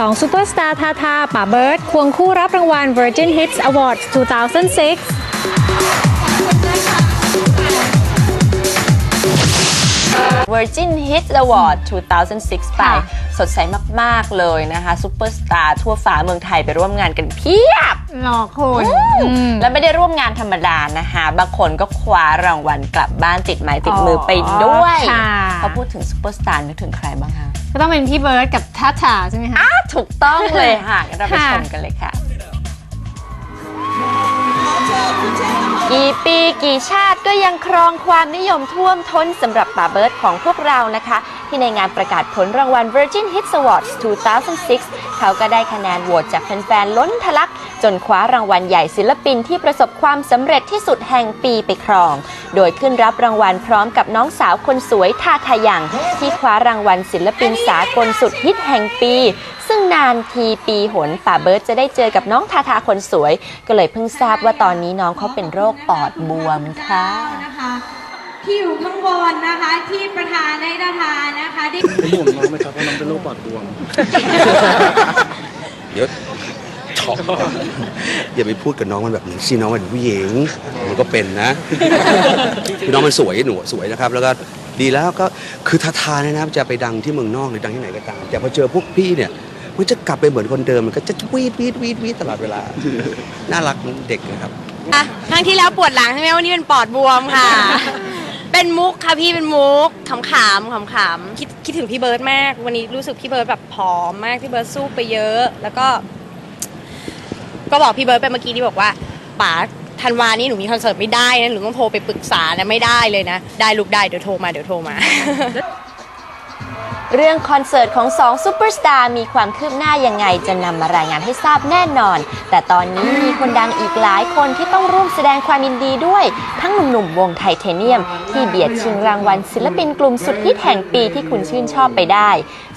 2ซูเปอร์สตาร์ทาทาป่าเบิร์ดควงคู่รับรางวัล Virgin Hits Awards 2006 Virgin Hits Award 2006 ไปค่ะสดใสมาก ๆ เลยนะคะซูเปอร์สตาร์ทั่วฟ้าเมืองไทยไปร่วมงานกันเพียบ หลอกคุณอืมและไม่ได้ร่วมงานธรรมดานะคะบางคนก็คว้ารางวัลกลับบ้านติดไม้ติดมือไปด้วยค่ะพอพูดถึงซูเปอร์สตาร์นึกถึงใครบ้างคะ ก็ต้องเป็นพี่เบิร์ดกับท่าทาใช่ไหมคะอะถูกต้องเลยค่ะงั้นเราไปค่ะชมกันเลยค่ะ กี่ปีกี่ชาติก็ยังครองความนิยมท่วมท้นสำหรับป่าเบิร์ดของพวกเรานะคะ ที่ในงานประกาศผลรางวัล Virgin Hits Awards 2006 เขาก็ได้คะแนนโหวตจากแฟนๆล้นทะลัก จนคว้ารางวัลใหญ่ศิลปินที่ประสบความสำเร็จที่สุดแห่งปีไปครอง โดยขึ้นรับรางวัลพร้อมกับน้องสาวคนสวยท่าทายังที่คว้ารางวัลศิลปินสากลสุดฮิตแห่งปี ซึ่งนานทีปีหนป่าเบิร์ดจะได้เจอกับน้องทาทาคนสวย ก็เลยเพิ่งทราบว่าตอนนี้น้องเขาเป็นโรคปอดบวมค่ะนะคะที่อยู่ข้างบนนะคะที่ประธานได้ประธานนะคะได้เป็นห่วงน้องไหมครับเพราะน้องเป็นโรคปอดบวมเดี๋ยวช็อกอย่าไปพูดกับน้องมันแบบนี้สิน้องมันเป็นผู้หญิงมันก็เป็นนะคือน้องมันสวยหนูสวยนะครับ แล้วก็ดีแล้วก็คือทาทาเนี่ยนะจะไปดังที่เมืองนอกหรือดังที่ไหนก็ตามแต่พอเจอพวกพี่เนี่ย มันจะกลับไปเหมือนคนเดิมมันก็จะวีดวีดวีดวีดตลอดเวลา น่ารักเด็กนะครับ อะครั้งที่แล้วปวดหลังใช่ไหมวันนี้เป็นปอดบวมค่ะ เป็นมุกค่ะพี่เป็นมุกขำๆขำๆคิดคิดถึงพี่เบิร์ดมาก วันนี้รู้สึกพี่เบิร์ดแบบผอมมากพี่เบิร์ดสู้ไปเยอะ แล้วก็ ก็บอกพี่เบิร์ดไปเมื่อกี้นี่บอกว่าป๋าธันวานี้หนูมีคอนเสิร์ตไม่ได้นะหนูต้องโทรไปปรึกษานะไม่ได้เลยนะ ได้ลูกได้เดี๋ยวโทรมาเดี๋ยวโทรมา เรื่องคอนเสิร์ตของ2ซูเปอร์สตาร์มีความคืบหน้ายังไงจะนำมารายงานให้ทราบแน่นอน แต่ตอนนี้มีคนดังอีกหลายคนที่ต้องร่วมแสดงความยินดีด้วย ทั้งหนุ่มๆวงไทเทเนียม ที่เบียดชิงรางวัลศิลปินกลุ่มสุดฮิตแห่งปีที่คุณชื่นชอบไปได้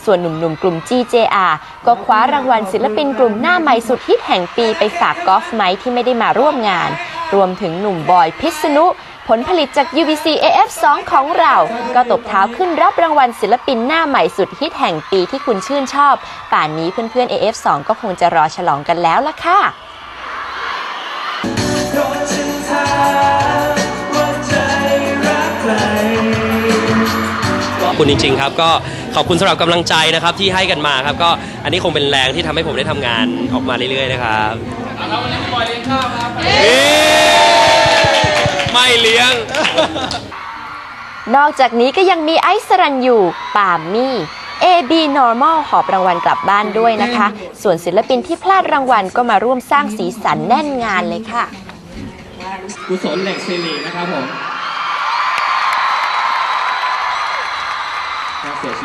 ส่วนหนุ่มๆกลุ่ม GJR ก็คว้ารางวัลศิลปินกลุ่มหน้าใหม่สุดฮิตแห่งปีไปฝากกอล์ฟไมค์ที่ไม่ได้มาร่วมงาน รวมถึงหนุ่มบอยพิษณุ ผลผลิตจาก UBC AF2 ของเรา ก็ตบเท้าขึ้นรับรางวัลศิลปินหน้าใหม่สุดฮิตแห่งปีที่คุณชื่นชอบ ป่านนี้เพื่อนๆ AF2 ก็คงจะรอฉลองกันแล้วล่ะค่ะขอบคุณจริง ๆ ครับก็ขอบคุณสำหรับกำลังใจนะครับที่ให้กันมาครับก็อันนี้คงเป็นแรงที่ทำให้ผมได้ทำงานออกมาเรื่อยๆนะครับไม่เลี้ยง เลี้ยง นอกจากนี้ก็ยังมีไอซ์รันยูปามมี่เอบีนอร์มอลหอบรางวัลกลับบ้านด้วยนะคะ ส่วนศิลปินที่พลาดรางวัลก็มาร่วมสร้างสีสันแน่นงานเลยค่ะกุศลเหล็กซีรีนะครับผม